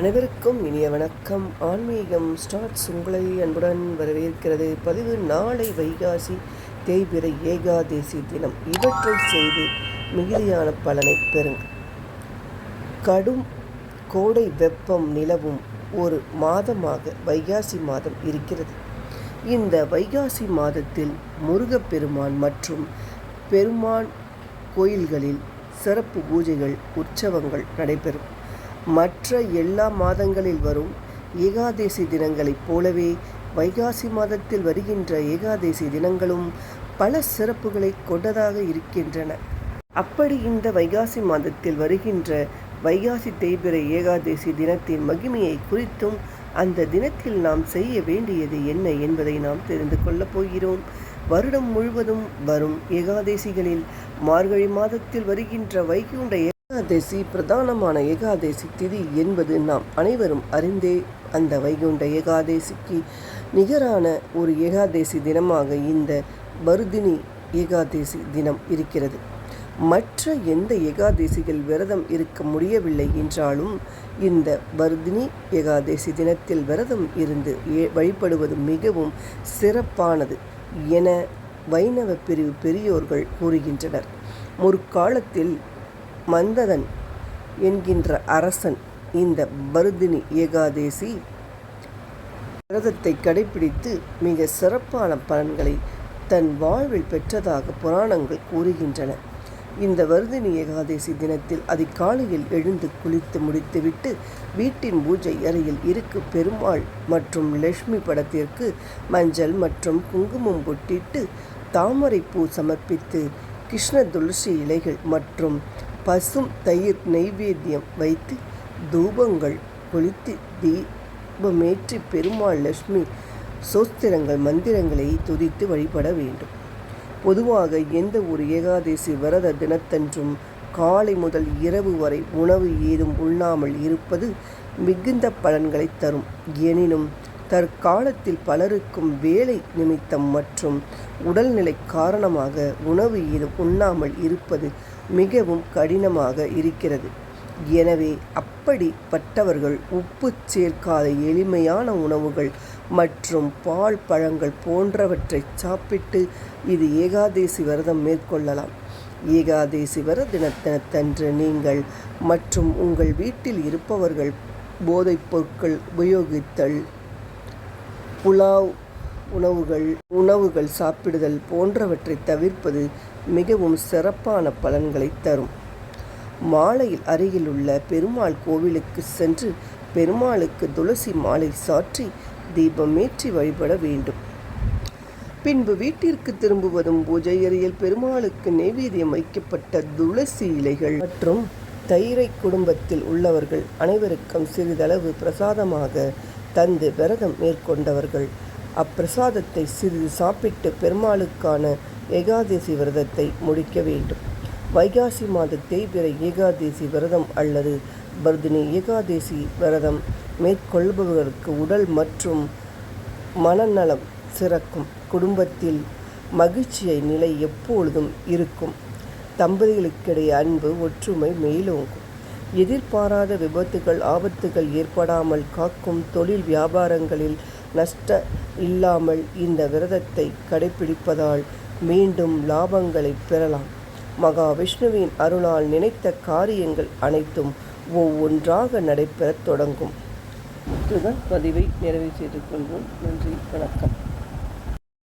அனைவருக்கும் இனிய வணக்கம். ஆன்மீகம் ஸ்டார்ட்ஸ் உங்களை அன்புடன் வரவேற்கிறது. பதிவு நாளை வைகாசி தேய்பிறை ஏகாதேசி தினம். இவற்றை செய்து மிகுதியான பலனை பெறுங்கள் கடும் கோடை வெப்பம் நிலவும் ஒரு மாதமாக வைகாசி மாதம் இருக்கிறது. இந்த வைகாசி மாதத்தில் முருகப்பெருமான் மற்றும் பெருமான் கோயில்களில் சிறப்பு பூஜைகள் உற்சவங்கள் நடைபெறும். மற்ற எல்லா மாதங்களில் வரும் ஏகாதேசி தினங்களைப் போலவே வைகாசி மாதத்தில் வருகின்ற ஏகாதேசி தினங்களும் பல சிறப்புகளை கொண்டதாக இருக்கின்றன. அப்படி இந்த வைகாசி மாதத்தில் வருகின்ற வைகாசி தேய்பிறை ஏகாதேசி தினத்தின் மகிமையை குறித்தும் அந்த தினத்தில் நாம் செய்ய வேண்டியது என்ன என்பதை நாம் தெரிந்து கொள்ளப் போகிறோம். வருடம் முழுவதும் வரும் ஏகாதேசிகளில் மார்கழி மாதத்தில் வருகின்ற வைகுண்ட ஏகாதசி பிரதானமான ஏகாதசி திதி என்பது நாம் அனைவரும் அறிந்தே அந்த வைகுண்ட ஏகாதசிக்கு நிகரான ஒரு ஏகாதசி தினமாக இந்த பருதினி ஏகாதசி தினம் இருக்கிறது. மற்ற எந்த ஏகாதேசிகள் விரதம் இருக்க முடியவில்லை என்றாலும் இந்த பருதினி ஏகாதசி தினத்தில் விரதம் இருந்து வழிபடுவது மிகவும் சிறப்பானது என வைணவ பிரிவு பெரியோர்கள் கூறுகின்றனர். முற்காலத்தில் மந்ததன் என்கின்ற அரசன் இந்த பருதினி ஏகாதேசி விரதத்தை கடைபிடித்து மிக சிறப்பான பலன்களை தன் வாழ்வில் பெற்றதாக புராணங்கள் கூறுகின்றன. இந்த வருதினி ஏகாதசி தினத்தில் அதிகாலையில் எழுந்து குளித்து முடித்துவிட்டு வீட்டின் பூஜை அறையில் இருக்கு பெருமாள் மற்றும் லட்சுமி படத்திற்கு மஞ்சள் மற்றும் குங்குமம் பொட்டிட்டு தாமரை பூ சமர்ப்பித்து கிருஷ்ண துளசி இலைகள் மற்றும் பசும் தயிர் நெய்வேத்தியம் வைத்து தூபங்கள் கொளுத்தி தீபமேற்றி பெருமாள் லட்சுமி சோஸ்திரங்கள் மந்திரங்களை துதித்து வழிபட வேண்டும். பொதுவாக எந்த ஒரு ஏகாதசி விரத தினத்தன்றும் காலை முதல் இரவு வரை உணவு ஏதும் உண்ணாமல் இருப்பது மிகுந்த பலன்களை தரும். எனினும் தற்காலத்தில் பலருக்கும் வேலை நிமித்தம் மற்றும் உடல்நிலை காரணமாக உணவு இது உண்ணாமல் இருப்பது மிகவும் கடினமாக இருக்கிறது. எனவே அப்படிப்பட்டவர்கள் உப்பு சேர்க்காத எளிமையான உணவுகள் மற்றும் பால் பழங்கள் போன்றவற்றை சாப்பிட்டு இது ஏகாதேசி விரதம் மேற்கொள்ளலாம். ஏகாதேசி வர தினத்தன்று நீங்கள் மற்றும் உங்கள் வீட்டில் இருப்பவர்கள் போதைப் பொருட்கள் உபயோகித்தல் புலாவ் உணவுகள் உணவுகள் சாப்பிடுதல் போன்றவற்றை தவிர்ப்பது மிகவும் சிறப்பான பலன்களை தரும். மாலையில் அருகிலுள்ள பெருமாள் கோவிலுக்கு சென்று பெருமாளுக்கு துளசி மாலை சாற்றி தீபமேற்றி வழிபட வேண்டும். பின்பு வீட்டிற்கு திரும்புவதும் பூஜை அறையில் பெருமாளுக்கு நெய்வேதியம் வைக்கப்பட்ட துளசி இலைகள் மற்றும் தயிரை குடும்பத்தில் உள்ளவர்கள் அனைவருக்கும் சிறிதளவு பிரசாதமாக தந்து விரதம் மேற்கொண்டவர்கள். அப்பிரசாதத்தை சிறிது சாப்பிட்டு பெருமாளுக்கான ஏகாதசி விரதத்தை முடிக்க வேண்டும். வைகாசி மாத தேய்பிறை ஏகாதசி விரதம் அல்லது பர்தினி ஏகாதசி விரதம் மேற்கொள்பவர்களுக்கு உடல் மற்றும் மனநலம் சிறக்கும். குடும்பத்தில் மகிழ்ச்சியை நிலை எப்பொழுதும் இருக்கும். தம்பதிகளுக்கிடையே அன்பு ஒற்றுமை மேலோங்கும். எதிர்பாராத விபத்துகள் ஆபத்துகள் ஏற்படாமல் காக்கும் தொழில் வியாபாரங்களில் நஷ்ட இல்லாமல் இந்த விரதத்தை கடைபிடிப்பதால் மீண்டும் லாபங்களை பெறலாம். மகா விஷ்ணுவின் அருளால் நினைத்த காரியங்கள் அனைத்தும் ஒவ்வொன்றாக நடைபெறத் தொடங்கும். இத்துடன் பதிவை நிறைவு செய்து கொள்வோம். நன்றி வணக்கம்.